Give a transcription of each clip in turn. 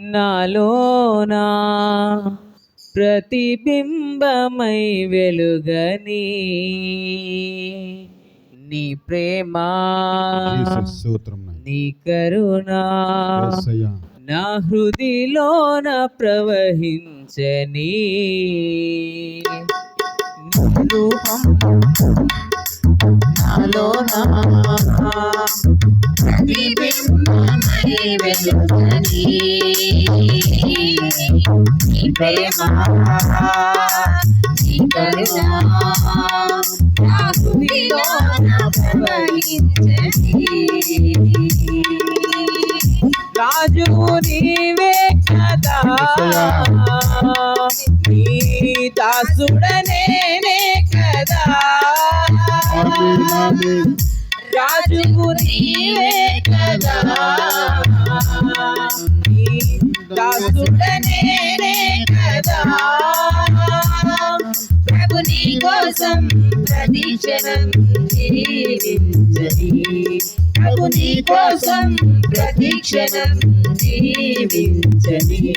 నాలోనా ప్రతిబింబమై వెలుగని నీ ప్రేమ. నీ కరుణ. నా హృదిలోన ప్రవహించని రూపం ప్రేమ నీ కరుణ నా హృదిలోన ప్రవహించని రాజు నీవే కదా. నీ దాసుడనే కదా. రాజు నీవే కదా. నీ కదా ప్రభు నీ కోసం ప్రతిక్షణం జీవించని ప్రభు నీ కోసం ప్రతిక్షణం జీవించని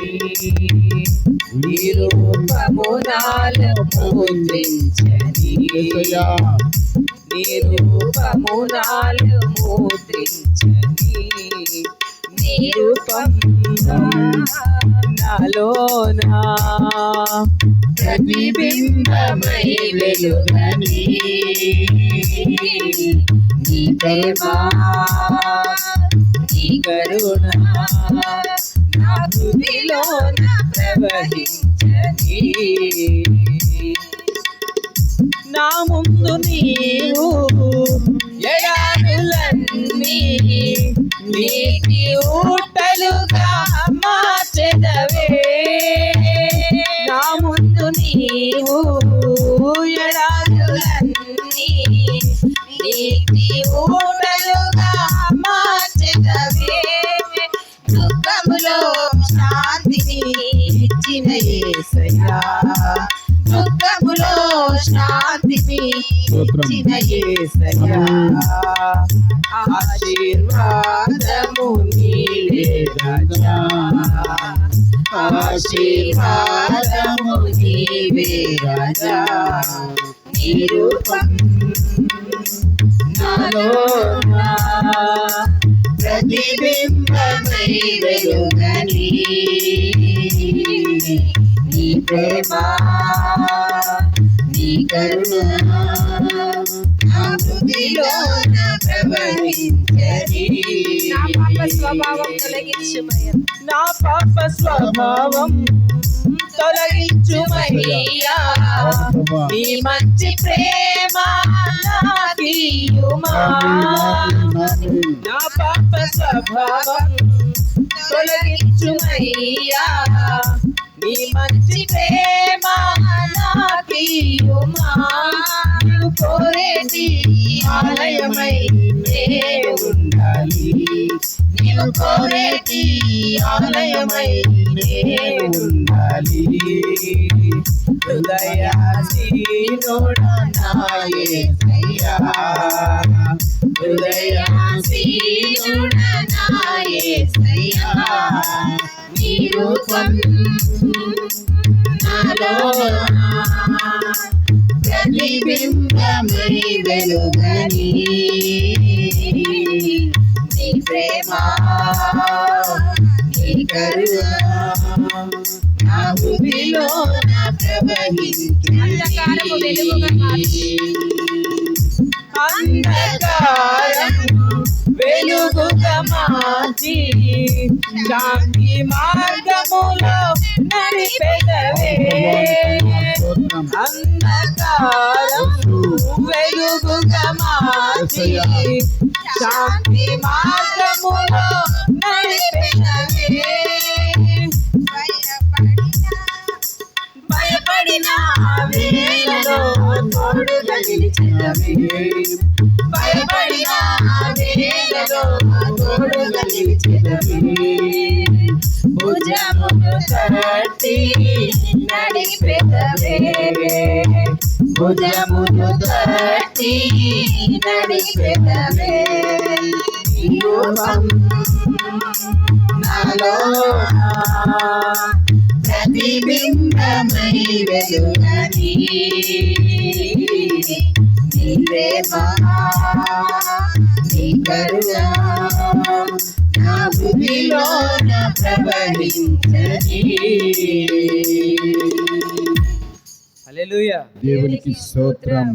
నీ రూపమునాలు ముద్రించని. యేసయ్యా. నీ రూపము ముద్రించని. నీ రూపం నాలోనా ప్రతిబింబమై వెలుగని నీ ప్రేమ నీ కరుణ నా హృదిలోన ప్రవహించని. నా ముందు నీ శాంతిని ఇచ్చిన యేసయ్యా ఆశీర్వాదము నీవే రాజా. ఆశీర్వాదము నీవే రాజా. నీ రూపం నాలో ప్రతిబింబమై వెలుగని. నీ ప్రేమ స్వభావం తొలగించుమయ్యా నా పాప స్వభావం తొలగించుమయ్యా నీ మంచి ప్రేమ నాకియుమా ఆమేన్, ఆమేన్. నా పాప స్వభావం తొలగించుమయ్యా నీ మంచి ప్రేమ నాకియుమా కోరేటి ఆలయమై ఉండాలి నీవు కోరేటి ఆలయమై ఉండాలి హృదయాసీనుడ నాయసయ్యా హృదయాసీనుడ నాయసయ్యా నీ నాలో ప్రతిబింబమై వెలుగని నీ ప్రేమ నీ కరుణ నా హృదిలో నా అంధకారము వెలుగుగా మార్చి. అంధకారం వెలుగుగా మార్చి శాంతి మార్గములో నడిపెదవే. అంధకారం వెలుగుగా మార్చి శాంతి మార్గములో నడిపెదవే భయపడిన వేళలో తోడుగా నిలిచినవే భయపడిన వేళలో తోడుగా నిలిచినవే భుజమును తట్టి భుజమును తట్టి నడిపెదవే నాలో ప్రతిబింబమై వెలుగని నీ నా ప్రవహించని దేవునికి స్తోత్రం.